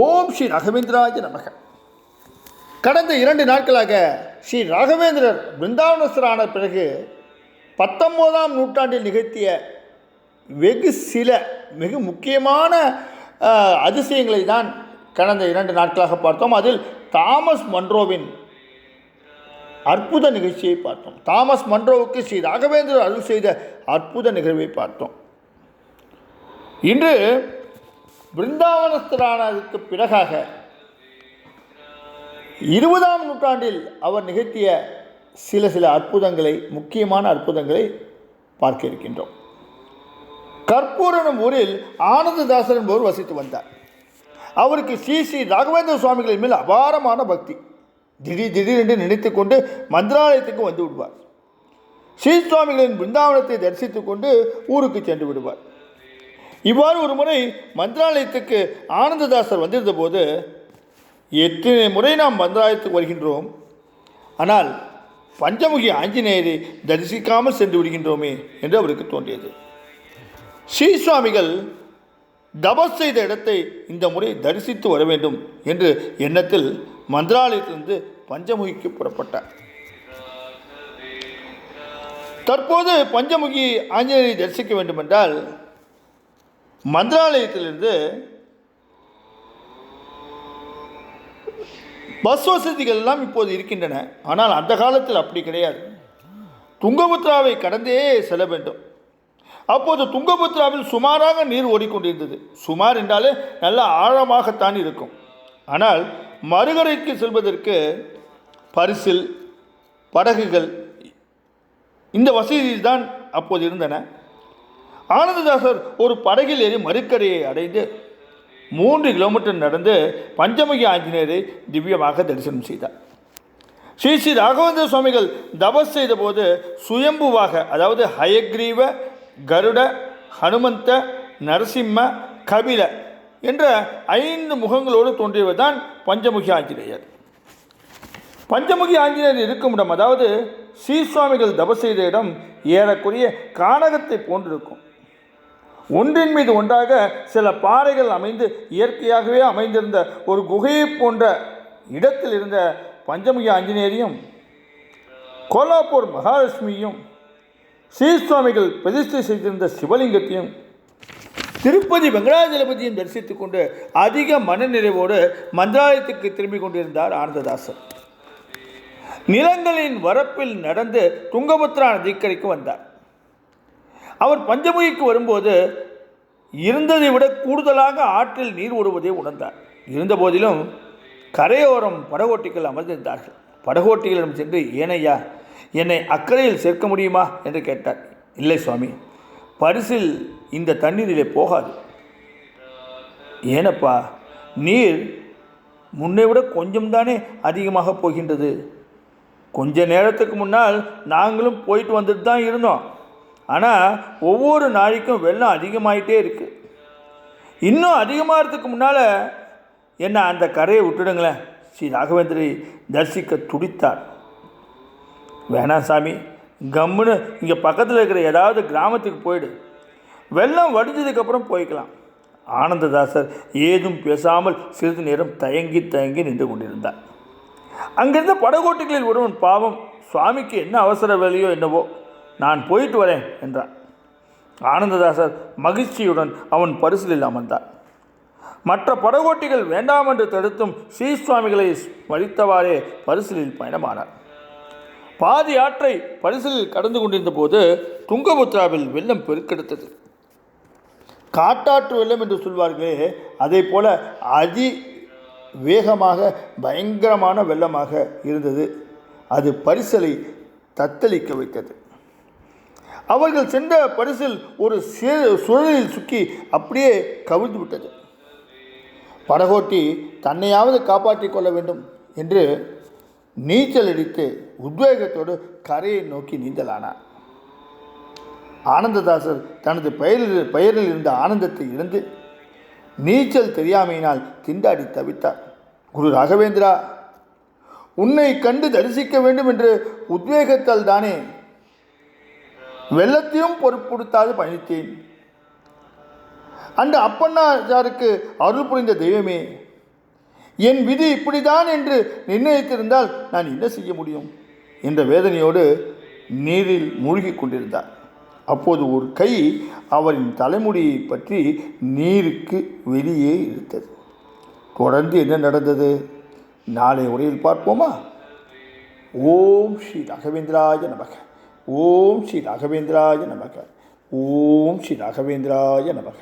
ஓம் ஸ்ரீ ராகவேந்திராஜ நமக. கடந்த இரண்டு நாட்களாக ஸ்ரீ ராகவேந்திரர் பிருந்தாவனஸ்தரான பிறகு பத்தொம்போதாம் நூற்றாண்டில் நிகழ்த்திய வெகு சில மிக முக்கியமான அதிசயங்களை தான் கடந்த இரண்டு நாட்களாக பார்த்தோம். அதில் தாமஸ் மன்ரோவின் அற்புத நிகழ்ச்சியை பார்த்தோம். தாமஸ் மன்றோவுக்கு ஸ்ரீ ராகவேந்திரர் அருள் செய்த அற்புத நிகழ்வை பார்த்தோம். இன்று பிருந்தாவனஸ்தரானதுக்கு பிறகாக இருபதாம் நூற்றாண்டில் அவர் நிகழ்த்திய சில சில அற்புதங்களை முக்கியமான அற்புதங்களை பார்க்க இருக்கின்றோம். கற்பூர் எனும் ஊரில் ஆனந்ததாசர் என்பவர் வசித்து வந்தார். அவருக்கு ஸ்ரீ ஸ்ரீ ராகவேந்திர சுவாமிகளின் மேல் அபாரமான பக்தி. திடீர் திடீரென்று நினைத்து கொண்டு மந்திராலயத்துக்கு வந்து விடுவார். ஸ்ரீ சுவாமிகளின் பிருந்தாவனத்தை தரிசித்துக் கொண்டு ஊருக்கு சென்று விடுவார். இவ்வாறு ஒரு முறை மந்திராலயத்துக்கு ஆனந்ததாசர் வந்திருந்த போது எத்தனை முறை நாம் மந்திராலயத்துக்கு வருகின்றோம்? ஆனால் பஞ்சமுகி ஆஞ்சநேயரை தரிசிக்காமல் சென்று விடுகின்றோமே என்று அவருக்கு தோன்றியது. ஸ்ரீ சுவாமிகள் தபஸ் செய்த இடத்தை இந்த முறை தரிசித்து வர வேண்டும் என்று எண்ணத்தில் மந்திராலயத்திலிருந்து பஞ்சமுகிக்கு புறப்பட்டார். தற்போது பஞ்சமுகி ஆஞ்சநேயரை தரிசிக்க வேண்டுமென்றால் மந்திராலயத்திலிருந்து பஸ் வசதிகள் எல்லாம் இப்போது இருக்கின்றன. ஆனால் அந்த காலத்தில் அப்படி கிடையாது. துங்கபுத்ராவை கடந்தே செல்ல வேண்டும். அப்போது துங்கபுத்ராவில் சுமாராக நீர் ஓடிக்கொண்டிருந்தது. சுமார் என்றாலே நல்ல ஆழமாகத்தான் இருக்கும். ஆனால் மறுகரைக்கு செல்வதற்கு பரிசில் படகுகள் இந்த வசதி தான் அப்போது இருந்தன. ஆனந்ததாசர் ஒரு படகில் ஏறி மறுக்கரையை அடைந்து மூன்று கிலோமீட்டர் நடந்து பஞ்சமுகி ஆஞ்சநேயரை திவ்யமாக தரிசனம் செய்தார். ஸ்ரீ ஸ்ரீ ராகவேந்திர சுவாமிகள் தபஸ் செய்தபோது சுயம்புவாக அதாவது ஹயக்ரீவ கருட ஹனுமந்த நரசிம்ம கபில என்ற ஐந்து முகங்களோடு தோன்றியவர் தான் பஞ்சமுகி ஆஞ்சநேயர். பஞ்சமுகி ஆஞ்சநேயர் இருக்கும் இடம் அதாவது ஸ்ரீ சுவாமிகள் தபஸ் செய்த இடம் ஏறக்குறைய கானகத்தை போன்றிருக்கும். ஒன்றின் மீது ஒன்றாக சில பாறைகள் அமைந்து இயற்கையாகவே அமைந்திருந்த ஒரு குகையை போன்ற இடத்தில் இருந்த பஞ்சமுகி ஆஞ்சநேயரையும் கோலாப்பூர் மகாலட்சுமியும் ஸ்ரீசுவாமிகள் பிரதிஷ்டை செய்திருந்த சிவலிங்கத்தையும் திருப்பதி வெங்கடாஜலபதியும் தரிசித்துக் கொண்டு அதிக மனநிறைவோடு மந்திராலயத்துக்கு திரும்பிக் கொண்டிருந்தார் ஆனந்ததாசர் நிலங்களின் வரப்பில் நடந்து துங்கபத்ரா நதிக்கரைக்கு வந்தார். அவர் பஞ்சமுகிக்கு வரும்போது இருந்ததை விட கூடுதலாக ஆற்றில் நீர் ஓடுவதை உணர்ந்தார். இருந்தபோதிலும் கரையோரம் படகோட்டிகள் அமர்ந்திருந்தார்கள். படகோட்டிகளிடம் சென்று ஏனையா என்னை அக்கறையில் சேர்க்க முடியுமா? என்று கேட்டார். இல்லை சுவாமி பரிசில் இந்த தண்ணீரிலே போகாது. ஏனப்பா நீர் முன்னை விட கொஞ்சம் தானே அதிகமாக போகின்றது? கொஞ்ச நேரத்துக்கு முன்னால் நாங்களும் போயிட்டு வந்துட்டு தான் இருந்தோம். ஆனால் ஒவ்வொரு நாளைக்கும் வெள்ளம் அதிகமாகிட்டே இருக்குது இன்னும் அதிகமாகிறதுக்கு முன்னால் என்ன அந்த கரையை விட்டுடுங்களேன். ஸ்ரீ ராகவேந்திரை தரிசிக்க துடித்தார். வேணாம் சாமி கம்முன்னு இங்கே பக்கத்தில் இருக்கிற ஏதாவது கிராமத்துக்கு போயிடு. வெள்ளம் வடிஞ்சதுக்கப்புறம் போய்க்கலாம். ஆனந்ததாசர் ஏதும் பேசாமல் சிறிது நேரம் தயங்கி தயங்கி நின்று கொண்டிருந்தார். அங்கிருந்த படகோட்டிகளில் ஒருவன் பாவம் சுவாமிக்கு என்ன அவசர வேலையோ என்னவோ நான் போயிட்டு வரேன் என்றான். ஆனந்ததாசர் மகிழ்ச்சியுடன் அவன் பரிசலில் அமர்ந்தார். மற்ற படகோட்டிகள் வேண்டாம் என்று தடுத்தும் ஸ்ரீ சுவாமிகளை வலித்தவாறே பரிசலில் பயணமானார். பாதி ஆற்றை பரிசலில் கடந்து கொண்டிருந்த போது துங்கபுத்ராவில் வெள்ளம் பெருக்கெடுத்தது. காட்டாற்று வெள்ளம் என்று சொல்வார்களே அதே போல அதி வேகமாக பயங்கரமான வெள்ளமாக இருந்தது. அது பரிசலை தத்தளிக்க வைத்தது. அவர்கள் சென்ற பரிசில் ஒரு சே- சுழலில் சுக்கி அப்படியே கவிழ்ந்து விட்டது. படகோட்டி தன்னையாவது காப்பாற்றிக் கொள்ள வேண்டும் என்று நீச்சல் அடித்து உத்வேகத்தோடு கரையை நோக்கி நீந்தலானார் ஆனந்ததாசர் தனது பெயரில் பெயரில் இருந்த ஆனந்தத்தை இழந்து நீச்சல் தெரியாமையினால் திண்டாடி தவித்தார். குரு ராகவேந்திரா உன்னை கண்டு தரிசிக்க வேண்டும் என்று உத்வேகத்தால் தானே வெள்ளத்தையும் பொருட்படுத்தாது பயணித்தேன். அந்த அப்பண்ணாச்சாருக்கு அருள் புரிந்த தெய்வமே என் விதி இப்படிதான் என்று நிர்ணயித்திருந்தால் நான் என்ன செய்ய முடியும்? என்ற வேதனையோடு நீரில் மூழ்கிக் கொண்டிருந்தார். அப்போது ஒரு கை அவரின் தலைமுடியை பற்றி நீருக்கு வெளியே இழுத்தது. தொடர்ந்து என்ன நடந்தது? நாளை உரையில் பார்ப்போமா? ஓம் ஸ்ரீ ராகவேந்திராய நமக. ஓம் ஸ்ரீ ராகவேந்திராய நமக. ஓம் ஸ்ரீ ராகவேந்திராய நமக.